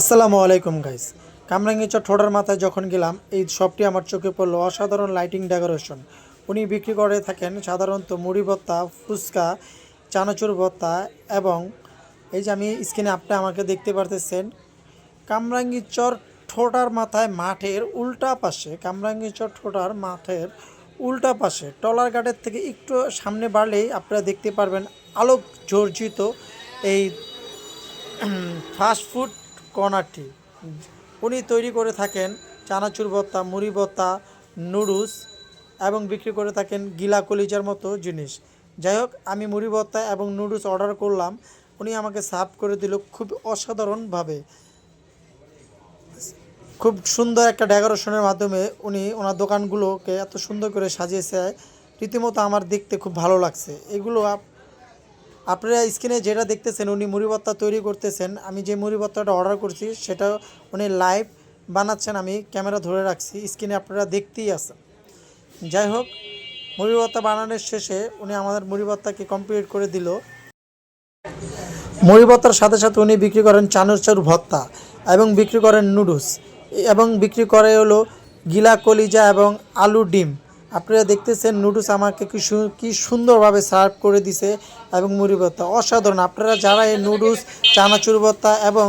আসসালামু আলাইকুম গাইস কামরাঙ্গিচর ঠোঁটার মাথায় যখন গেলাম, এই শপটি আমার চোখে পড়ল অসাধারণ লাইটিং ডেকোরেশন উনি বিক্রি করে থাকেন সাধারণত মুড়ি ভত্তা ফুচকা, চানাচুর ভত্তা এবং এই যে আমি স্ক্রিনে আপনি আমাকে দেখতে পারতেছেন কামরাঙ্গিচর ঠোঁটার মাথায় মাঠের উল্টা পাশে কামরাঙ্গিচর ঠোঁটার মাঠের উল্টা পাশে টলার গার্ডের থেকে একটু সামনে বাড়লেই আপনারা দেখতে পারবেন আলোক জর্জিত এই ফাস্টফুড কর্নারটি। উনি তৈরি করে থাকেন চানাচুর ভর্তা, মুড়ি ভর্তা, নুডলস এবং বিক্রি করে থাকেন গিলা কলিজার মতো জিনিস। যাই হোক, আমি মুড়ি ভর্তা এবং নুডলস অর্ডার করলাম। উনি আমাকে সার্ভ করে দিল খুব অসাধারণভাবে। খুব সুন্দর একটা ডেকোরেশনের মাধ্যমে উনি ওনার দোকানগুলোকে এত সুন্দর করে সাজিয়েছে। রীতিমতো আমার দেখতে খুব ভালো লাগছে। এগুলো আপনারা স্ক্রিনে যেটা দেখতেছেন, উনি মুড়ি ভর্তা তৈরি করতেছেন। আমি যে মুড়ি ভর্তাটা অর্ডার করছি, সেটা উনি লাইভ বানাচ্ছেন, আমি ক্যামেরা ধরে রাখছি, স্ক্রিনে আপনারা দেখতেই আছেন। যাই হোক, মুড়ি ভর্তা বানানোর শেষে উনি আমাদের মুড়ি ভর্তাকে কমপ্লিট করে দিল। মুড়ি ভর্তার সাথে সাথে উনি বিক্রি করেন চানুর ভত্তা এবং বিক্রি করেন নুডলস। এবং বিক্রি করে হলো গিলা কলিজা এবং আলু ডিম। আপনারা দেখতেছেন নুডলস আমাকে কি সুন্দরভাবে সার্ভ করে দিছে এবং মুড়ি ভর্তা। অসাধারণ। আপনারা যারা এই নুডলস, চানাচুর ভর্তা এবং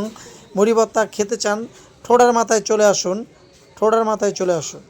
মুড়ি ভর্তা খেতে চান, ঠোঁটার মাথায় চলে আসুন। ঠোঁটার মাথায় চলে আসুন।